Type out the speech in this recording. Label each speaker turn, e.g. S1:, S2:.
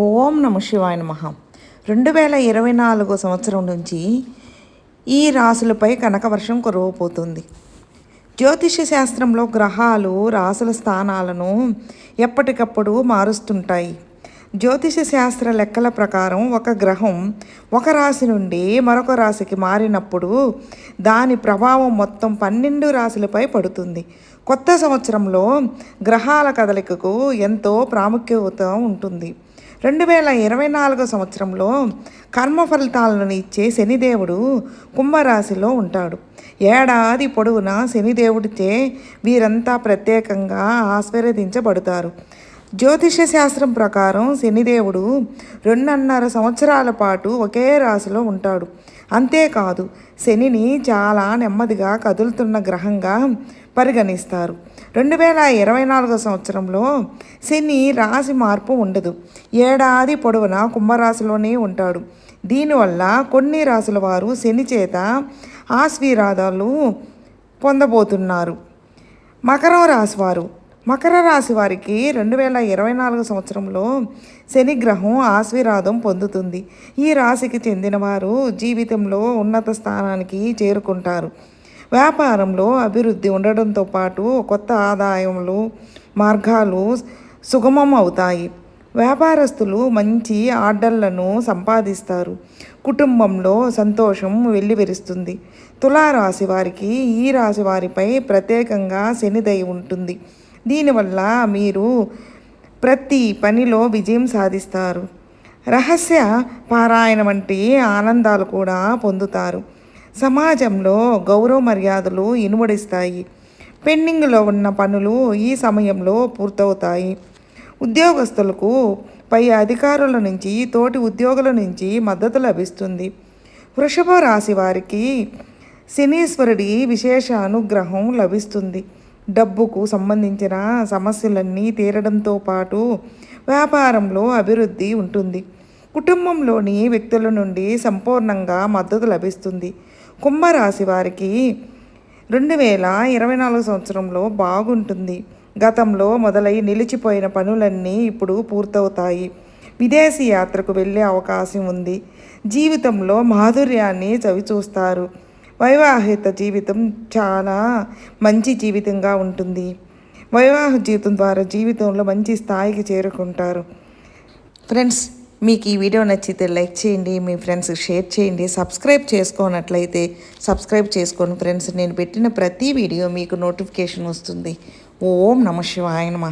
S1: ఓం నమ శివాయ నమః. రెండు వేల ఇరవై నాలుగో సంవత్సరం నుంచి ఈ రాసులపై కనకవర్షం కురవబోతుంది. జ్యోతిష శాస్త్రంలో గ్రహాలు రాసుల స్థానాలను ఎప్పటికప్పుడు మారుస్తుంటాయి. జ్యోతిష శాస్త్ర లెక్కల ప్రకారం ఒక గ్రహం ఒక రాశి నుండి మరొక రాశికి మారినప్పుడు దాని ప్రభావం మొత్తం పన్నెండు రాశులపై పడుతుంది. కొత్త సంవత్సరంలో గ్రహాల కదలికకు ఎంతో ప్రాముఖ్యత ఉంటుంది. రెండు వేల ఇరవై నాలుగో సంవత్సరంలో కర్మ ఫలితాలను ఇచ్చే శనిదేవుడు కుంభరాశిలో ఉంటాడు. ఏడాది పొడవునా శనిదేవుడిచే వీరంతా ప్రత్యేకంగా ఆశీర్వదించబడతారు. జ్యోతిష శాస్త్రం ప్రకారం శనిదేవుడు రెండున్నర సంవత్సరాల పాటు ఒకే రాశిలో ఉంటాడు. అంతేకాదు శనిని చాలా నెమ్మదిగా కదులుతున్న గ్రహంగా పరిగణిస్తారు. రెండు వేల ఇరవై నాలుగో సంవత్సరంలో శని రాశి మార్పు ఉండదు. ఏడాది పొడవునా కుంభరాశిలోనే ఉంటాడు. దీనివల్ల కొన్ని రాశుల వారు శని చేత ఆశీర్వాదాలు పొందబోతున్నారు. మకరం రాశి వారు మకర రాశి వారికి రెండు వేల ఇరవై నాలుగు సంవత్సరంలో శనిగ్రహం ఆశీర్వాదం పొందుతుంది. ఈ రాశికి చెందిన వారు జీవితంలో ఉన్నత స్థానానికి చేరుకుంటారు. వ్యాపారంలో అభివృద్ధి ఉండడంతో పాటు కొత్త ఆదాయములు మార్గాలు సుగమం అవుతాయి. వ్యాపారస్తులు మంచి ఆర్డర్లను సంపాదిస్తారు. కుటుంబంలో సంతోషం వెల్లివిరుస్తుంది. తులారాశి వారికి ఈ రాశి వారిపై ప్రత్యేకంగా శనిదయ ఉంటుంది. దీనివల్ల మీరు ప్రతి పనిలో విజయం సాధిస్తారు. రహస్య పారాయణ వంటి ఆనందాలు కూడా పొందుతారు. సమాజంలో గౌరవ మర్యాదలు ఇనుమడిస్తాయి. పెండింగ్లో ఉన్న పనులు ఈ సమయంలో పూర్తవుతాయి. ఉద్యోగస్తులకు పై అధికారుల నుంచి తోటి ఉద్యోగుల నుంచి మద్దతు లభిస్తుంది. వృషభ రాశి వారికి శనీశ్వరుడి విశేష అనుగ్రహం లభిస్తుంది. డబ్బుకు సంబంధించిన సమస్యలన్నీ తీరడంతో పాటు వ్యాపారంలో అభివృద్ధి ఉంటుంది. కుటుంబంలోని వ్యక్తుల నుండి సంపూర్ణంగా మద్దతు లభిస్తుంది. కుంభరాశి వారికి రెండు వేల ఇరవై నాలుగు సంవత్సరంలో బాగుంటుంది. గతంలో మొదలై నిలిచిపోయిన పనులన్నీ ఇప్పుడు పూర్తవుతాయి. విదేశీ యాత్రకు వెళ్ళే అవకాశం ఉంది. జీవితంలో మాధుర్యాన్ని చవిచూస్తారు. వైవాహిత జీవితం చాలా మంచి జీవితంగా ఉంటుంది. వైవాహ జీవితం ద్వారా జీవితంలో మంచి స్థాయికి చేరుకుంటారు. ఫ్రెండ్స్ మీకు ఈ వీడియో నచ్చితే లైక్ చేయండి మీ ఫ్రెండ్స్కి షేర్ చేయండి సబ్స్క్రైబ్ చేసుకోనట్లయితే సబ్స్క్రైబ్ చేసుకోండి ఫ్రెండ్స్ నేను పెట్టిన ప్రతి వీడియో మీకు నోటిఫికేషన్ వస్తుంది. ఓం నమ శివాయ నమ.